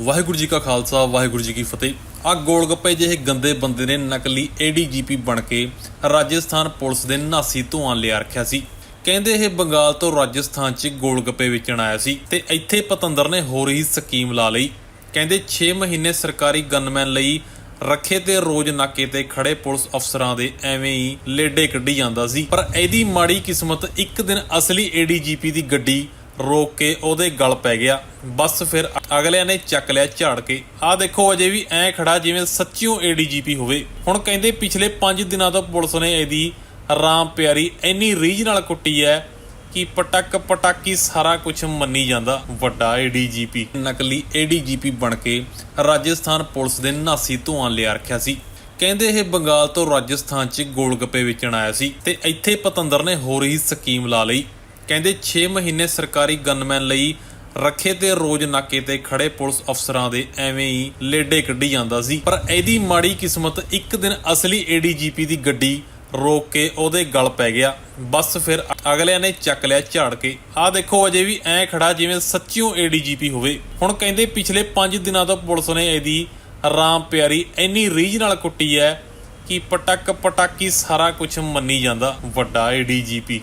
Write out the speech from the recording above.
ਵਾਹਿਗੁਰੂ ਜੀ ਕਾ ਖਾਲਸਾ, ਵਾਹਿਗੁਰੂ ਜੀ ਕੀ ਫਤਿਹ। ਆ ਗੋਲਗੱਪੇ ਜਿਹੇ ਗੰਦੇ ਬੰਦੇ ਨੇ ਨਕਲੀ ਏਡੀਜੀਪੀ ਬਣ ਕੇ ਰਾਜਸਥਾਨ ਪੁਲਿਸ ਦੇ ਨਾਸੀ ਧੂਆਂ ਲਿਆ ਰੱਖਿਆ ਸੀ। ਕਹਿੰਦੇ ਇਹ ਬੰਗਾਲ ਤੋਂ ਰਾਜਸਥਾਨ 'ਚ ਗੋਲਗੱਪੇ ਵੇਚਣ ਆਇਆ ਸੀ ਤੇ ਇੱਥੇ ਪਤੰਦਰ ਨੇ ਹੋਰ ਹੀ ਸਕੀਮ ਲਾ ਲਈ। ਕਹਿੰਦੇ 6 ਮਹੀਨੇ ਸਰਕਾਰੀ ਗਨਮੈਨ ਲਈ ਰੱਖੇ ਤੇ ਰੋਜ਼ ਨਾਕੇ ਤੇ ਖੜੇ ਪੁਲਿਸ ਅਫਸਰਾਂ ਦੇ ਐਵੇਂ ਹੀ ਲੇਡੇ ਕੱਢੀ ਜਾਂਦਾ ਸੀ। ਪਰ ਇਹਦੀ ਮਾੜੀ ਕਿਸਮਤ ਇੱਕ ਦਿਨ ਅਸਲੀ ਏਡੀਜੀਪੀ ਦੀ ਗੱਡੀ ਰੋਕ ਕੇ ਉਹਦੇ ਗਲ ਪੈ ਗਿਆ। ਬਸ ਫਿਰ ਅਗਲਿਆਂ ਨੇ ਚੱਕ ਲਿਆ ਝਾੜ ਕੇ। ਆਹ ਦੇਖੋ, ਅਜੇ ਵੀ ਐ ਖੜਾ ਜਿਵੇਂ ਸੱਚਿਓ ਏਡੀਜੀਪੀ ਹੋਵੇ। ਹੁਣ ਕਹਿੰਦੇ ਪਿਛਲੇ 5 ਦਿਨਾਂ ਤੋਂ ਪੁਲਿਸ ਨੇ ਇਹਦੀ ਰਾਮ ਪਿਆਰੀ ਇੰਨੀ ਰੀਝ ਨਾਲ ਕੁੱਟੀ ਐ ਕਿ ਪਟਕ ਪਟਾਕੀ ਸਾਰਾ ਕੁਝ ਮੰਨੀ ਜਾਂਦਾ ਵੱਡਾ ਏਡੀਜੀਪੀ ਨਕਲੀ ਏਡੀਜੀਪੀ ਬਣ ਕੇ ਰਾਜਸਥਾਨ ਪੁਲਿਸ ਦੇ ਨਾਸੀ ਧੂਆਂ ਲਿਆ ਰੱਖਿਆ ਸੀ। ਕਹਿੰਦੇ ਇਹ ਬੰਗਾਲ ਤੋਂ ਰਾਜਸਥਾਨ 'ਚ ਗੋਲਗੱਪੇ ਵੇਚਣ ਆਇਆ ਸੀ ਤੇ ਇੱਥੇ ਪਤੰਦਰ ਨੇ ਹੋਰ ਹੀ ਸਕੀਮ ਲਾ ਲਈ। ਕਹਿੰਦੇ 6 ਮਹੀਨੇ ਸਰਕਾਰੀ ਗਨਮੈਨ ਲਈ ਰੱਖੇ ਤੇ ਰੋਜ਼ ਨਾਕੇ ਤੇ ਖੜੇ ਪੁਲਿਸ ਅਫਸਰਾਂ ਦੇ ਐਵੇਂ ਹੀ ਲੇਡੇ ਕੱਢੀ ਜਾਂਦਾ ਸੀ। ਪਰ ਇਹਦੀ ਮਾੜੀ ਕਿਸਮਤ ਇੱਕ ਦਿਨ ਅਸਲੀ ਏਡੀਜੀਪੀ ਦੀ ਗੱਡੀ ਰੋਕ ਕੇ ਉਹਦੇ ਗਲ ਪੈ ਗਿਆ। ਬਸ ਫਿਰ ਅਗਲਿਆਂ ਨੇ ਚੱਕ ਲਿਆ ਝਾੜ ਕੇ। ਆਹ ਦੇਖੋ, ਅਜੇ ਵੀ ਐ ਖੜਾ ਜਿਵੇਂ ਸੱਚਿਓ ਏਡੀਜੀਪੀ ਹੋਵੇ। ਹੁਣ ਕਹਿੰਦੇ ਪਿਛਲੇ 5 ਦਿਨਾਂ ਤੋਂ ਪੁਲਿਸ ਨੇ ਇਹਦੀ ਰਾਮ ਪਿਆਰੀ ਇੰਨੀ ਰੀਝ ਨਾਲ ਕੁੱਟੀ ਐ ਕਿ ਪਟਕ ਪਟਾਕੀ ਸਾਰਾ ਕੁਝ ਮੰਨੀ ਜਾਂਦਾ ਵੱਡਾ ਏਡੀਜੀਪੀ